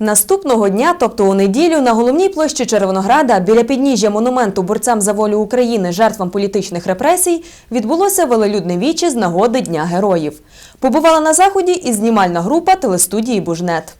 Наступного дня, тобто у неділю, на головній площі Червонограда, біля підніжжя монументу борцям за волю України, жертвам політичних репресій, відбулося велелюдне віче з нагоди Дня героїв. Побувала на заході і знімальна група телестудії Бужнет.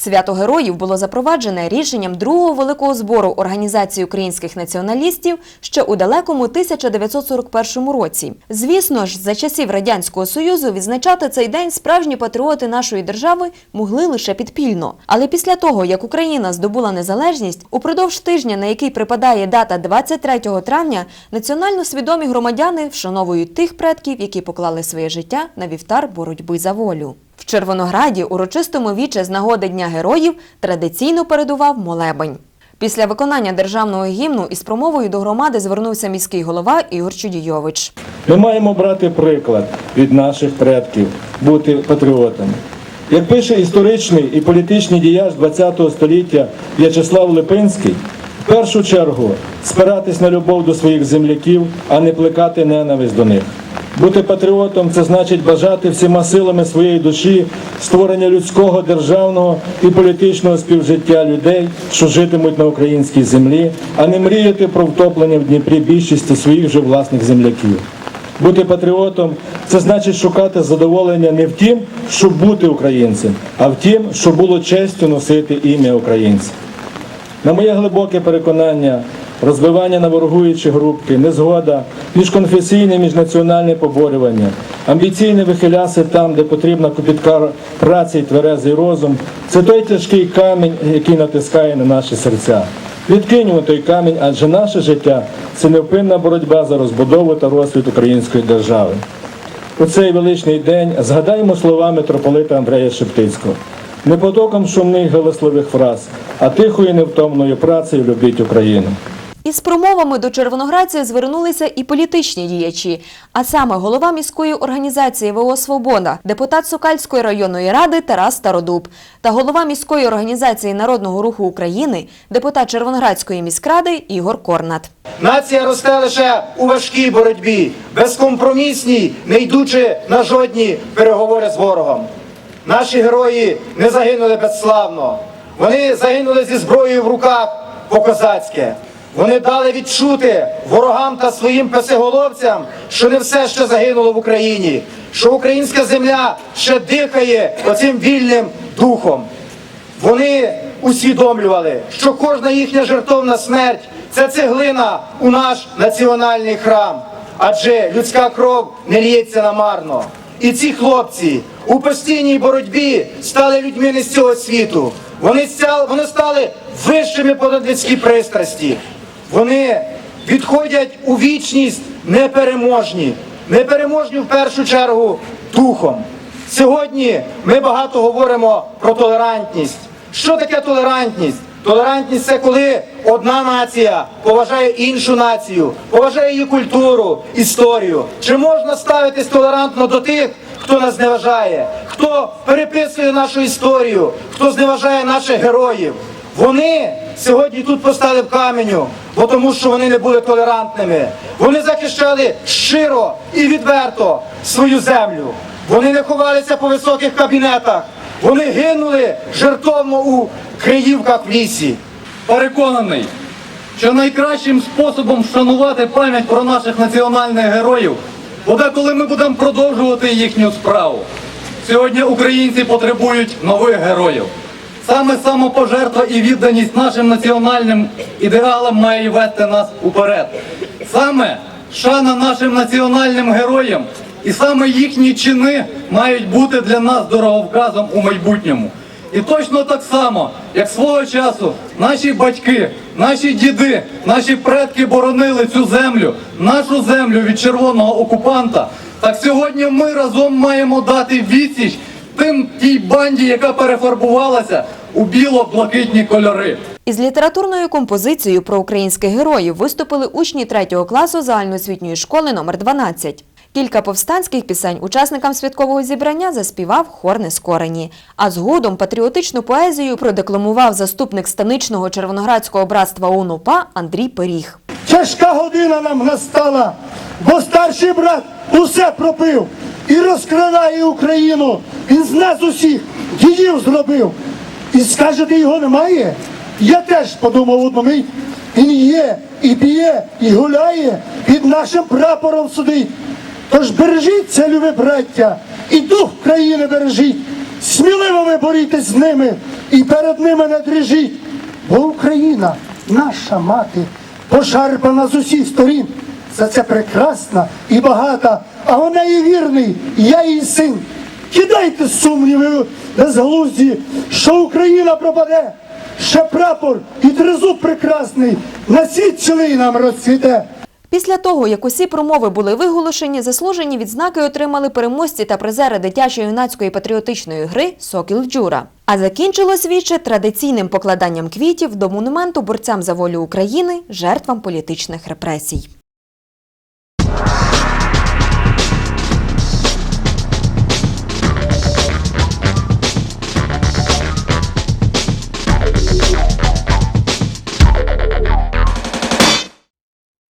Свято героїв було запроваджене рішенням другого великого збору Організації українських націоналістів ще у далекому 1941 році. Звісно ж, за часів радянського союзу відзначати цей день справжні патріоти нашої держави могли лише підпільно. Але після того, як Україна здобула незалежність, упродовж тижня, на який припадає дата 23 травня, національно свідомі громадяни вшановують тих предків, які поклали своє життя на вівтар боротьби за волю. Червонограді урочистому віче з нагоди Дня героїв традиційно передував молебень. Після виконання державного гімну із промовою до громади звернувся міський голова Ігор Чудійович. Ми маємо брати приклад від наших предків, бути патріотами. Як пише історичний і політичний діяч ХХ століття В'ячеслав Липинський, в першу чергу спиратись на любов до своїх земляків, а не плекати ненависть до них. Бути патріотом це значить бажати всіма силами своєї душі створення людського, державного і політичного співжиття людей, що житимуть на українській землі, а не мріяти про втоплення в Дніпрі більшості своїх же власних земляків. Бути патріотом це значить шукати задоволення не в тім, щоб бути українцем, а в тім, щоб було честю носити ім'я українця. На моє глибоке переконання, розбивання на ворогуючі групки, незгода, міжконфесійне, міжнаціональне поборювання, амбіційне вихиляси там, де потрібна копітка праці і тверезий розум, це той тяжкий камінь, який натискає на наші серця. Відкиньмо той камінь, адже наше життя це невпинна боротьба за розбудову та розквіт української держави. У цей величний день згадаємо слова митрополита Андрея Шептицького. Не потоком шумних галасливих фраз, а тихою невтомною працею любіть Україну. Із промовами до червоноградця звернулися і політичні діячі, а саме голова міської організації ВО Свобода, депутат Сокальської районної ради Тарас Стародуб та голова міської організації Народного руху України, депутат Червоноградської міськради Ігор Корнат. Нація росте лише у важкій боротьбі, безкомпромісній, не йдучи на жодні переговори з ворогом. Наші герої не загинули безславно. Вони загинули зі зброєю в руках по-козацьки. Вони дали відчути ворогам та своїм песеголовцям, що не все ще загинуло в Україні, що українська земля ще дихає оцим вільним духом. Вони усвідомлювали, що кожна їхня жертовна смерть це цеглина у наш національний храм, адже людська кров не лється намарно. І ці хлопці у постійній боротьбі стали людьми не з цього світу. Вони стали, вищими понад людські пристрасті. Вони відходять у вічність непереможні, непереможні в першу чергу духом. Сьогодні ми багато говоримо про толерантність. Що таке толерантність? Толерантність це коли одна нація поважає іншу націю, поважає її культуру, історію. Чи можна ставитись толерантно до тих, хто нас зневажає, хто переписує нашу історію, хто зневажає наших героїв? Вони сьогодні тут постали в каменю, бо тому що вони не були толерантними. Вони захищали щиро і відверто свою землю. Вони не ховалися по високих кабінетах. Вони гинули жертовно у Криївках в лісі. Переконаний, що найкращим способом вшанувати пам'ять про наших національних героїв буде, коли ми будемо продовжувати їхню справу. Сьогодні українці потребують нових героїв. Саме самопожертва і відданість нашим національним ідеалам має вести нас уперед. Саме шана нашим національним героям і саме їхні чини мають бути для нас дороговказом у майбутньому. І точно так само, як свого часу наші батьки, наші діди, наші предки боронили цю землю, нашу землю від червоного окупанта, так сьогодні ми разом маємо дати відсіч тим тій банді, яка перефарбувалася у біло-блакитні кольори. Із літературною композицією про українських героїв виступили учні 3 класу загальноосвітньої школи номер 12. Кілька повстанських пісень учасникам святкового зібрання заспівав хор Нескорені. А згодом патріотичну поезію продекламував заступник станичного червоноградського братства УНУПА Андрій Пиріг. Тяжка година нам настала, бо старший брат усе пропив і розкрадає Україну. Він з нас усіх діїв зробив. І скажете, його немає. Я теж подумав одну мить. Він є, і б'є, і гуляє, під нашим прапором сидить. Тож бережіться, любі браття, і дух країни бережіть. Сміливо ви борітесь з ними і перед ними не дріжіть. Бо Україна, наша мати, пошарпана з усіх сторін. За це прекрасна і багата, а вона і вірний, я її син. Кидайте сумніви безглузді, що Україна пропаде, ще прапор і тризуб прекрасний, на світ цілий нам розцвіте. Після того, як усі промови були виголошені, заслужені відзнаки отримали переможці та призери дитячої юнацької патріотичної гри Сокіл Джура. А закінчилось віче традиційним покладанням квітів до монументу борцям за волю України, жертвам політичних репресій.